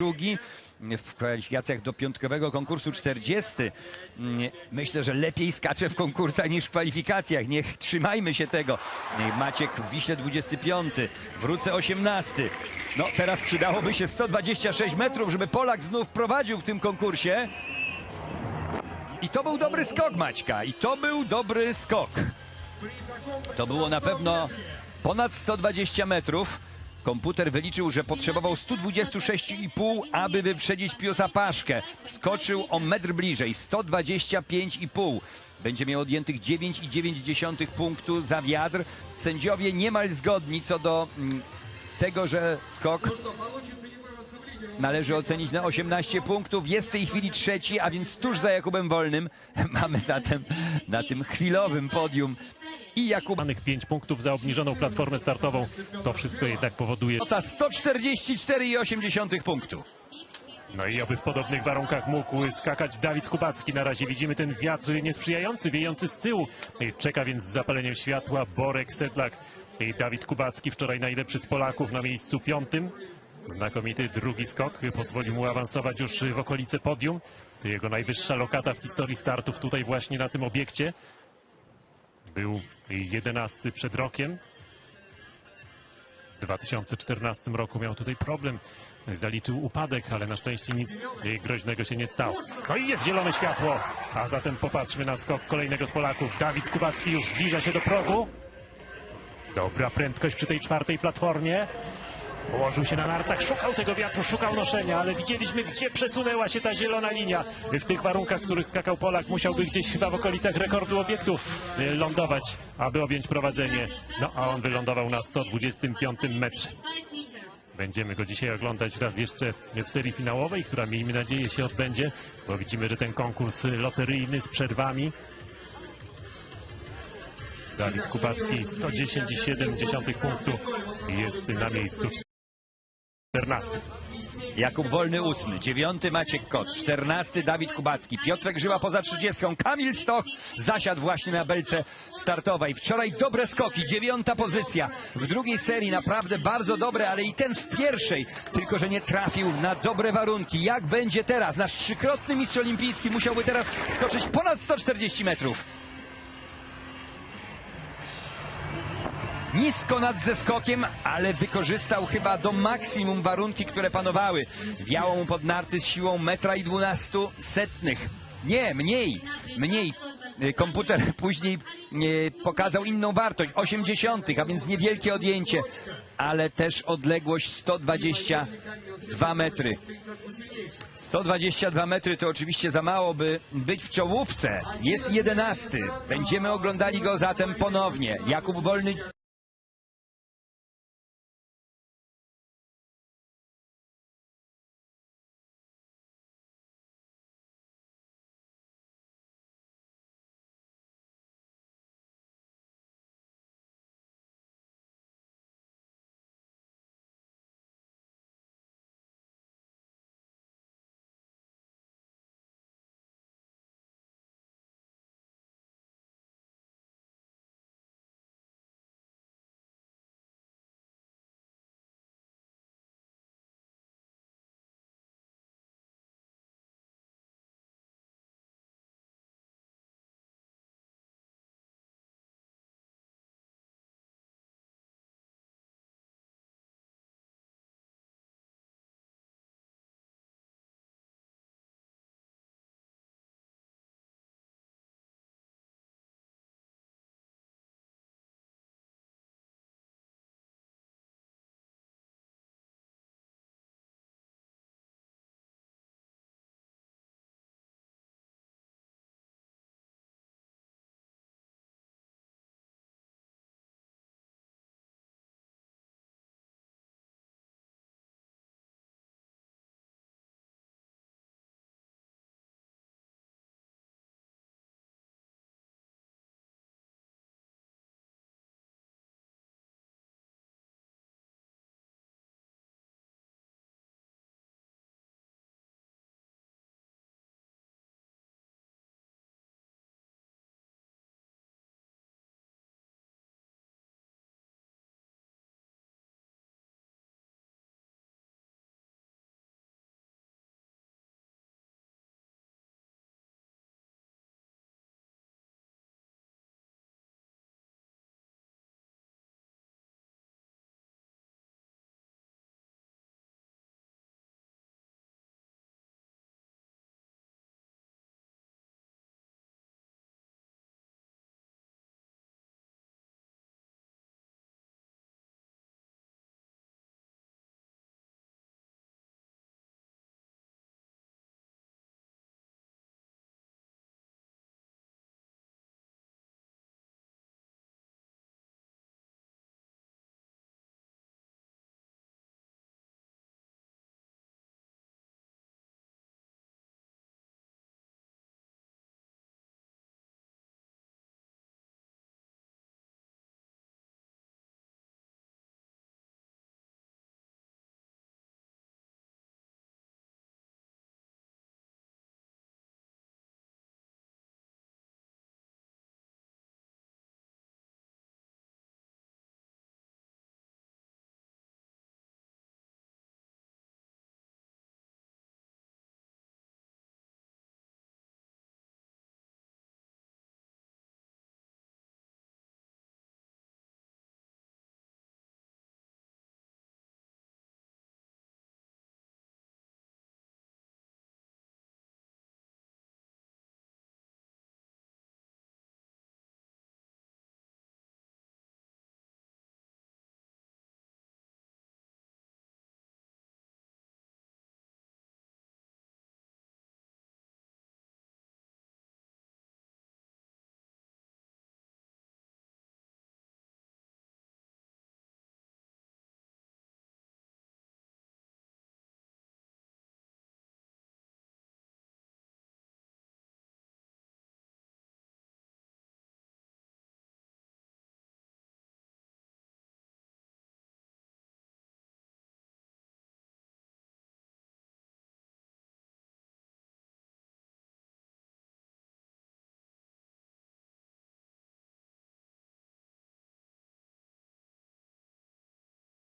drugi w kwalifikacjach do piątkowego konkursu 40. Mm, Myślę, że lepiej skacze w konkursach niż w kwalifikacjach. Niech trzymajmy się tego. Maciek w Wiśle 25, wrócę 18. No teraz przydałoby się 126 metrów, żeby Polak znów prowadził w tym konkursie. I to był dobry skok Maćka. I to był dobry skok. To było na pewno ponad 120 metrów. Komputer wyliczył, że potrzebował 126,5, aby wyprzedzić Piusa Paszkę. Skoczył o metr bliżej, 125,5. Będzie miał odjętych 9,9 punktu za wiatr. Sędziowie niemal zgodni co do mm, tego, że skok należy ocenić na 18 punktów. Jest w tej chwili trzeci, a więc tuż za Jakubem Wolnym. Mamy zatem na tym chwilowym podium i Jakub Manych 5 punktów za obniżoną platformę startową. To wszystko jednak powoduje. Nota 144,8 punktu. No i oby w podobnych warunkach mógł skakać Dawid Kubacki. Na razie widzimy ten wiatr niesprzyjający, wiejący z tyłu. Czeka więc z zapaleniem światła Borek Sedlak. I Dawid Kubacki wczoraj najlepszy z Polaków na miejscu piątym. Znakomity drugi skok pozwolił mu awansować już w okolice podium. To jego najwyższa lokata w historii startów tutaj właśnie na tym obiekcie. Był jedenasty przed rokiem. W 2014 roku miał tutaj problem. Zaliczył upadek, ale na szczęście nic groźnego się nie stało. No i jest zielone światło. A zatem popatrzmy na skok kolejnego z Polaków. Dawid Kubacki już zbliża się do progu. Dobra prędkość przy tej czwartej platformie. Położył się na nartach, szukał tego wiatru, szukał noszenia, ale widzieliśmy, gdzie przesunęła się ta zielona linia. W tych warunkach, w których skakał Polak, musiałby gdzieś chyba w okolicach rekordu obiektu y, lądować, aby objąć prowadzenie. No a on wylądował na 125 metrze. Będziemy go dzisiaj oglądać raz jeszcze w serii finałowej, która miejmy nadzieję się odbędzie, bo widzimy, że ten konkurs loteryjny z przerwami. Dawid Kubacki 110,7 punktu jest na miejscu 14. Jakub Wolny ósmy, dziewiąty Maciek Kot, czternasty Dawid Kubacki, Piotrek Żyła poza trzydziestką, Kamil Stoch zasiadł właśnie na belce startowej. Wczoraj dobre skoki, dziewiąta pozycja. W drugiej serii naprawdę bardzo dobre, ale i ten w pierwszej, tylko że nie trafił na dobre warunki. Jak będzie teraz? Nasz trzykrotny mistrz olimpijski musiałby teraz skoczyć ponad 140 metrów. Nisko nad zeskokiem, ale wykorzystał chyba do maksimum warunki, które panowały. Wiało mu pod narty z siłą metra i dwunastu setnych. Nie, mniej, mniej. Y, Komputer później y, pokazał inną wartość, 80, a więc niewielkie odjęcie, ale też odległość 122 metry. 122 metry to oczywiście za mało, by być w czołówce. Jest jedenasty. Będziemy oglądali go zatem ponownie. Jakub Wolny